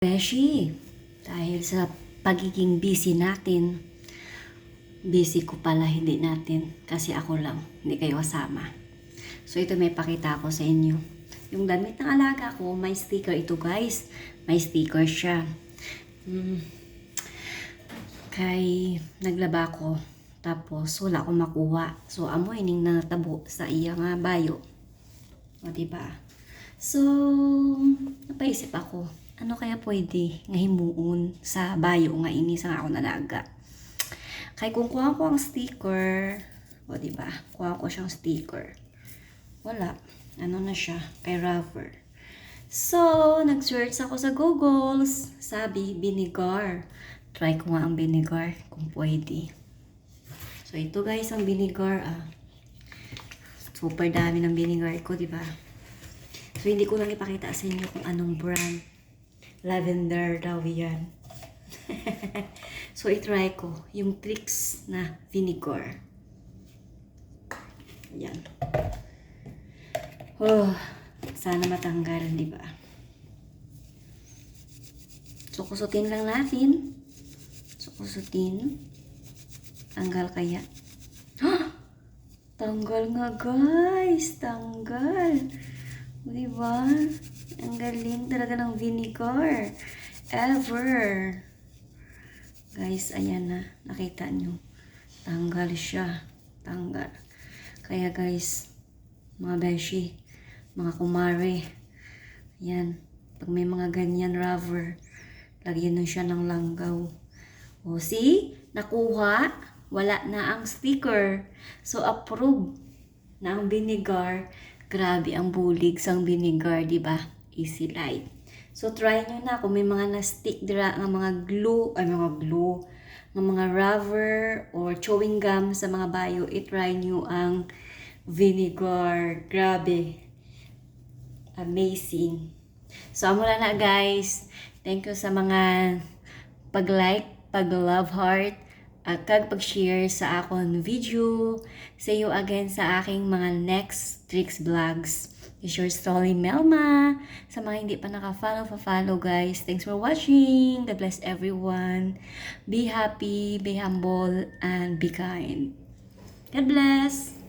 Beshi, dahil sa pagiging busy natin, busy ko pala hindi natin kasi ako lang, hindi kayo kasama. So ito may pakita ko sa inyo. Yung damit ng alaga ko, may sticker ito guys. May sticker siya. Hmm. Kay naglaba ko. Tapos wala akong makuha. So amoy ning natabo sa iya nga bayo. O diba? So, napaisip ako, ano kaya pwede nga himuon sa bayo nga ini sa ako nalaga. Kay kung kuha ko ang sticker, o di ba? Kuha ko siyang sticker. Wala. Ano na siya? Kay rubber. So, nag-search ako sa Google. Sabi, vinegar. Try ko nga ang vinegar kung pwede. So, ito guys ang vinegar. Ah. Super dami ng vinegar ko, di ba? So, hindi ko lang ipakita sa inyo kung anong brand. Lavender daw yan. so, itry ko yung tricks na vinegar. Yan. Oh, sana matanggal, di ba? So, kusutin lang natin. So, kusutin. Tanggal kaya. Tanggal nga, guys. Tanggal. Di ba? Ang galing talaga ng vinegar. Ever. Guys, ayan na. Nakita nyo. Tanggal siya. Tanggal. Kaya guys, mga beshi, mga kumare, yan. Pag may mga ganyan rubber, lagyan nyo siya ng langgaw. O, see? Nakuha. Wala na ang sticker. So, approve na ang vinegar. Grabe ang bulig sang vinegar, di ba? Easy light. So, try nyo na kung may mga na-stick dira nga mga glue, ay mga glue, ng mga rubber or chewing gum sa mga bayo, i-try nyo ang vinegar. Grabe. Amazing. So, amo na na guys. Thank you sa mga pag-like, pag-love heart, at kag pag-share sa akon video. See you again sa aking mga next tricks vlogs. Is your story Melma. Sa mga hindi pa naka-follow, pa-follow guys. Thanks for watching. God bless everyone. Be happy, be humble, and be kind. God bless.